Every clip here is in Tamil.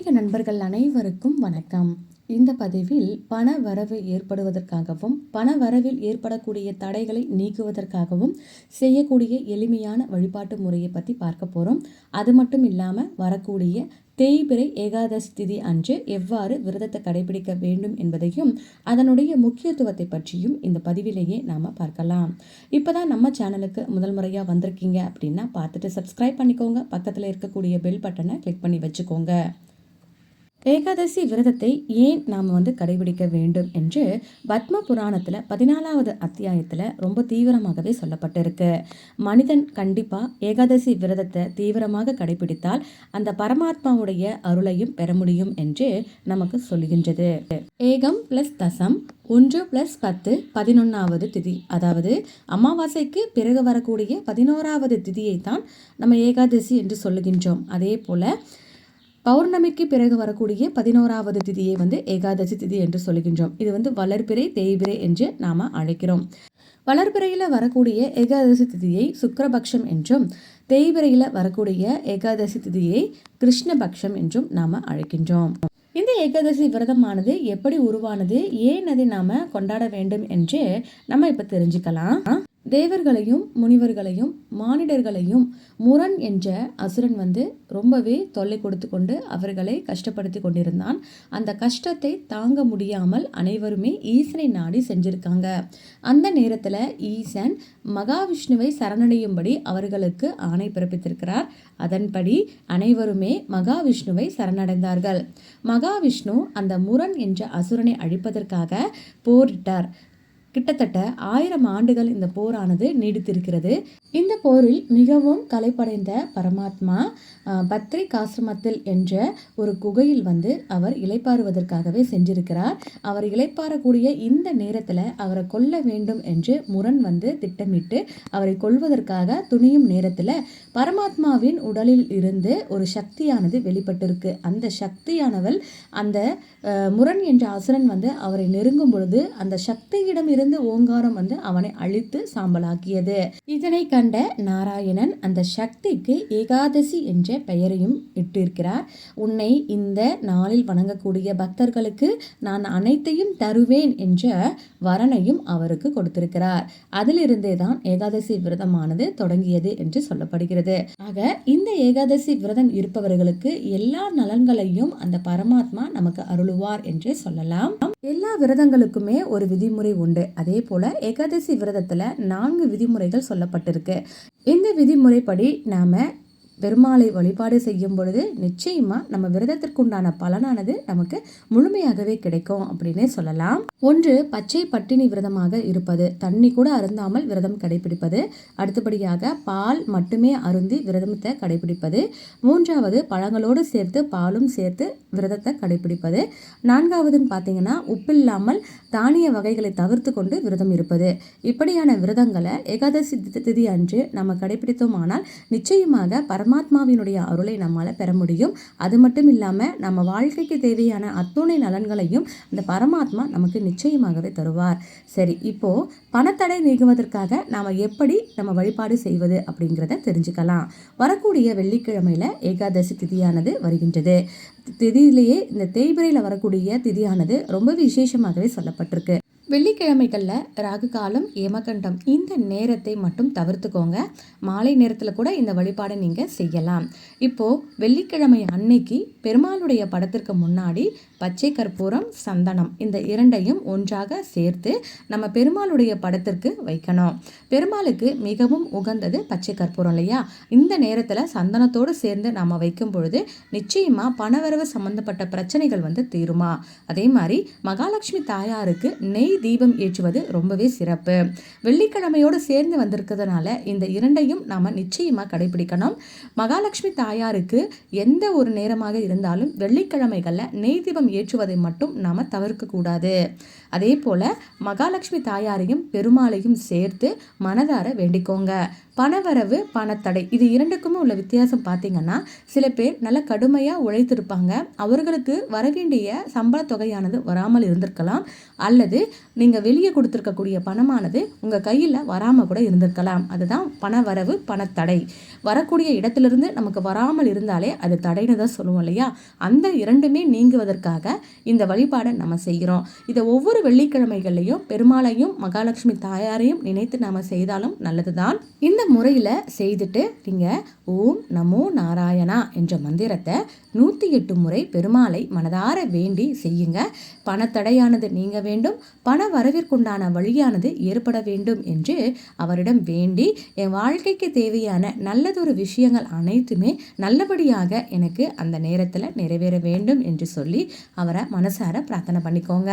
ஆன்மீக நண்பர்கள் அனைவருக்கும் வணக்கம். இந்த பதிவில் பண வரவு ஏற்படுவதற்காகவும் பண வரவில் ஏற்படக்கூடிய தடைகளை நீக்குவதற்காகவும் செய்யக்கூடிய எளிமையான வழிபாட்டு முறையை பற்றி பார்க்க போகிறோம் அது மட்டும் இல்லாமல் வரக்கூடிய தேய்பிறை ஏகாதசி திதி அன்று எவ்வாறு விரதத்தை கடைபிடிக்க வேண்டும் என்பதையும் அதனுடைய முக்கியத்துவத்தை பற்றியும் இந்த பதிவிலேயே நாம் பார்க்கலாம். இப்போ தான் நம்ம சேனலுக்கு முதல் முறையாக வந்திருக்கீங்க அப்படின்னா பார்த்துட்டு சப்ஸ்கிரைப் பண்ணிக்கோங்க. பக்கத்தில் இருக்கக்கூடிய பெல் பட்டனை கிளிக் பண்ணி வச்சுக்கோங்க. ஏகாதசி விரதத்தை ஏன் நாம் வந்து கடைபிடிக்க வேண்டும் என்று பத்ம புராணத்தில் பதினாலாவது அத்தியாயத்தில் ரொம்ப தீவிரமாகவே சொல்லப்பட்டிருக்கு. மனிதன் கண்டிப்பாக ஏகாதசி விரதத்தை தீவிரமாக கடைபிடித்தால் அந்த பரமாத்மாவுடைய அருளையும் பெற முடியும் என்று நமக்கு சொல்லுகின்றது ஏகம் ப்ளஸ் தசம் ஒன்று ப்ளஸ் பத்து பதினொன்றாவது திதி. அதாவது அமாவாசைக்கு பிறகு வரக்கூடிய பதினோராவது திதியை தான் நம்ம ஏகாதசி என்று சொல்லுகின்றோம். அதே போல் பௌர்ணமிக்கு பிறகு வரக்கூடிய பதினோராவது திதியை வந்து ஏகாதசி திதி என்று சொல்கின்றோம். இது வந்து வளர்பிறை தேய்பிறை என்று நாம் அழைக்கிறோம். வளர்பிறையில் வரக்கூடிய ஏகாதசி திதியை சுக்கரபக்ஷம் என்றும் தேய்பிறையில் வரக்கூடிய ஏகாதசி திதியை கிருஷ்ணபக்ஷம் என்றும் நாம் அழைக்கின்றோம். இந்த ஏகாதசி விரதமானது எப்படி உருவானது ஏன் அதை நாம் கொண்டாட வேண்டும் என்று நம்ம இப்போ தெரிஞ்சுக்கலாம். தேவர்களையும் முனிவர்களையும் மானிடர்களையும் முரண் என்ற அசுரன் வந்து ரொம்பவே தொல்லை கொடுத்து கொண்டு அவர்களை கஷ்டப்படுத்தி கொண்டிருந்தான். அந்த கஷ்டத்தை தாங்க முடியாமல் அனைவருமே ஈசனை நாடி செஞ்சிருக்காங்க அந்த நேரத்தில் ஈசன் மகாவிஷ்ணுவை சரணடையும்படி அவர்களுக்கு ஆணை பிறப்பித்திருக்கிறார். அதன்படி அனைவருமே மகாவிஷ்ணுவை சரணடைந்தார்கள். மகாவிஷ்ணு அந்த முரண் என்ற அசுரனை அழிப்பதற்காக போரிட்டார். கிட்டத்தட்ட ஆயிரம் ஆண்டுகள் இந்த போரானது நீடித்திருக்கிறது. இந்த போரில் மிகவும் கலைப்படைந்த பரமாத்மா பத்ரி காசிரமத்தில் என்ற ஒரு குகையில் வந்து அவர் இலைப்பாறுவதற்காகவே சென்றிருக்கிறார். அவர் இலைப்பாறக்கூடிய இந்த நேரத்தில் அவரை கொல்ல வேண்டும் என்று முரண் வந்து திட்டமிட்டு அவரை கொல்வதற்காக துணியும் நேரத்தில் பரமாத்மாவின் உடலில் இருந்து ஒரு சக்தியானது வெளிப்பட்டிருக்கு. அந்த சக்தியானவள் அந்த முரண் என்ற அசுரன் வந்து அவரை நெருங்கும் பொழுது அந்த சக்தியிடம் இருந்து ஓங்காரம் வந்து அவனை அழித்து சாம்பலாக்கியது. இதனை கண்ட நாராயணன் அந்த சக்திக்கு ஏகாதசி என்ற பெயரையும் இட்டிருக்கிறார். உன்னை இந்த நாளில் வணங்கக்கூடிய பக்தர்களுக்கு நான் அனைத்தையும் தருவேன் என்ற வரனையும் அவருக்கு கொடுத்திருக்கிறார். அதிலிருந்தே தான் ஏகாதசி விரதமானது தொடங்கியது என்று சொல்லப்படுகிறது. ஆக இந்த ஏகாதசி விரதம் இருப்பவர்களுக்கு எல்லா நலன்களையும் அந்த பரமாத்மா நமக்கு அருளுவார் என்று சொல்லலாம். எல்லா விரதங்களுக்குமே ஒரு விதிமுறை உண்டு. அதே போல ஏகாதசி விரதத்தில் நான்கு விதிமுறைகள் சொல்லப்பட்டிருக்கு. இந்த விதிமுறைப்படி நாம பெருமாளை வழிபாடு செய்யும் பொழுது நிச்சயமாக நம்ம விரதத்திற்குண்டான பலனானது நமக்கு முழுமையாகவே கிடைக்கும் அப்படின்னே சொல்லலாம். ஒன்று பச்சை பட்டினி விரதமாக இருப்பது. தண்ணி கூட அருந்தாமல் விரதம் கடைபிடிப்பது. அடுத்தபடியாக பால் மட்டுமே அருந்தி விரதத்தை கடைபிடிப்பது. மூன்றாவது பழங்களோடு சேர்த்து பாலும் சேர்த்து விரதத்தை கடைபிடிப்பது. நான்காவதுன்னு பார்த்தீங்கன்னா உப்பில்லாமல் தானிய வகைகளை தவிர்த்து கொண்டு விரதம் இருப்பது. இப்படியான விரதங்களை ஏகாதசி திதி அன்று நம்ம கடைபிடித்தோமானால் நிச்சயமாக பரம பரமாத்மாவினுடைய அருளை நம்மால் பெற முடியும். அது மட்டும் இல்லாமல் நம்ம வாழ்க்கைக்கு தேவையான அத்துணை நலன்களையும் அந்த பரமாத்மா நமக்கு நிச்சயமாகவே தருவார். சரி இப்போது பணத்தடை நீங்குவதற்காக நாம் எப்படி நம்ம வழிபாடு செய்வது அப்படிங்கிறத தெரிஞ்சுக்கலாம். வரக்கூடிய வெள்ளிக்கிழமையில் ஏகாதசி திதியானது வருகின்றது. திதியிலேயே இந்த தேய்பிரையில் வரக்கூடிய திதியானது ரொம்ப விசேஷமாகவே சொல்லப்பட்டிருக்கு. வெள்ளிக்கிழமைகளில் ராகு காலம் ஏமகண்டம் இந்த நேரத்தை மட்டும் தவிர்த்துக்கோங்க. மாலை நேரத்தில் கூட இந்த வழிபாடை நீங்கள் செய்யலாம். இப்போது வெள்ளிக்கிழமை அன்னைக்கு பெருமாளுடைய படத்திற்கு முன்னாடி பச்சை கற்பூரம் சந்தனம் இந்த இரண்டையும் ஒன்றாக சேர்த்து நம்ம பெருமாளுடைய படத்திற்கு வைக்கணும். பெருமாளுக்கு மிகவும் உகந்தது பச்சை கற்பூரம் இல்லையா? இந்த நேரத்தில் சந்தனத்தோடு சேர்ந்து நம்ம வைக்கும் பொழுது நிச்சயமாக பணவரவு சம்பந்தப்பட்ட பிரச்சனைகள் வந்து தீருமா? அதே மாதிரி மகாலட்சுமி தாயாருக்கு நெய் தீபம் ஏற்றுவது ரொம்பவே சிறப்பு. வெள்ளிக்கிழமையோடு சேர்ந்து வந்திருக்கிறதுனால இந்த இரண்டையும் நாம் நிச்சயமாக கடைபிடிக்கணும். மகாலட்சுமி தாயாருக்கு எந்த ஒரு நேரமாக இருந்தாலும் வெள்ளிக்கிழமைகளில் நெய் தீபம் ஏற்றுவதை மட்டும் நாம் தவிர்க்கக்கூடாது அதே போல் மகாலட்சுமி தாயாரையும் பெருமாளையும் சேர்த்து மனதார வேண்டிக்கோங்க. பணவரவு பணத்தடை இது இரண்டுக்குமே உள்ள வித்தியாசம் பார்த்தீங்கன்னா சில பேர் நல்ல கடுமையாக உழைத்திருப்பாங்க. அவர்களுக்கு வரவேண்டிய சம்பள தொகையானது வராமல் இருந்திருக்கலாம். அல்லது நீங்கள் வெளியே கொடுத்துருக்கக்கூடிய பணமானது உங்கள் கையில் வராமல் கூட இருந்திருக்கலாம். அதுதான் பணவரவு பணத்தடை. வரக்கூடிய இடத்துலேருந்து நமக்கு வராமல் இருந்தாலே அது தடைன்னு தான் சொல்லுவோம் இல்லையா? அந்த இரண்டுமே நீங்குவதற்காக இந்த வழிபாடை நம்ம செய்கிறோம். இதை ஒவ்வொரு வெள்ளிக்கிழமைகள்லையும் பெருமாளையும் மகாலட்சுமி தாயாரையும் நினைத்து நாம் செய்தாலும் நல்லது தான் இந்த முறையில் செய்துட்டு நீங்கள் ஓம் நமோ நாராயணா என்ற மந்திரத்தை நூற்றி எட்டு முறை பெருமாளை மனதார வேண்டி செய்யுங்க. பணத்தடையானது நீங்க வேண்டும். பண வரவிற்குண்டான வழியானது ஏற்பட வேண்டும் என்று அவரிடம் வேண்டி என் வாழ்க்கைக்கு தேவையான நல்லதொரு விஷயங்கள் அனைத்துமே நல்லபடியாக எனக்கு அந்த நேரத்தில் நிறைவேற வேண்டும் என்று சொல்லி அவரை மனசார பிரார்த்தனை பண்ணிக்கோங்க.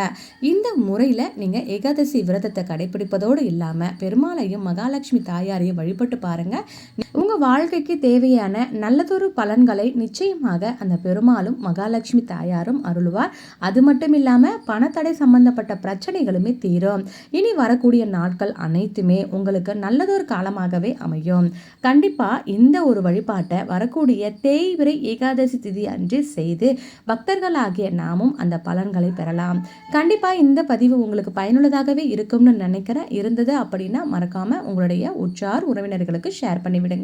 இந்த முறையில் நீங்கள் ஏகாதசி விரதத்தை கடைபிடிப்பதோடு இல்லாமல் பெருமாளையும் மகாலட்சுமி தாயாரையும் வழிபட்டு பாருங்கள் உங்கள் வாழ்க்கைக்கு தேவையான நல்லதொரு பலன்களை நிச்சயமாக அந்த பெருமாளும் மகாலட்சுமி தாயாரும் அருள்வார். அது மட்டும் இல்லாமல் பணத்தடை சம்பந்தப்பட்ட பிரச்சனைகளுமே தீரும். இனி வரக்கூடிய நாட்கள் அனைத்துமே உங்களுக்கு நல்லதொரு காலமாகவே அமையும். கண்டிப்பாக இந்த ஒரு வழிபாட்டை வரக்கூடிய தேய்விரை ஏகாதசி திதி அன்று செய்து பக்தர்களாகிய நாமும் அந்த பலன்களை பெறலாம். கண்டிப்பாக இந்த பதிவு உங்களுக்கு பயனுள்ளதாகவே இருக்கும்னு நினைக்கிறேன். இருந்தது அப்படின்னா மறக்காமல் உங்களுடைய உற்றார் உறவினர்களுக்கு ஷேர் பண்ணிவிடுங்க.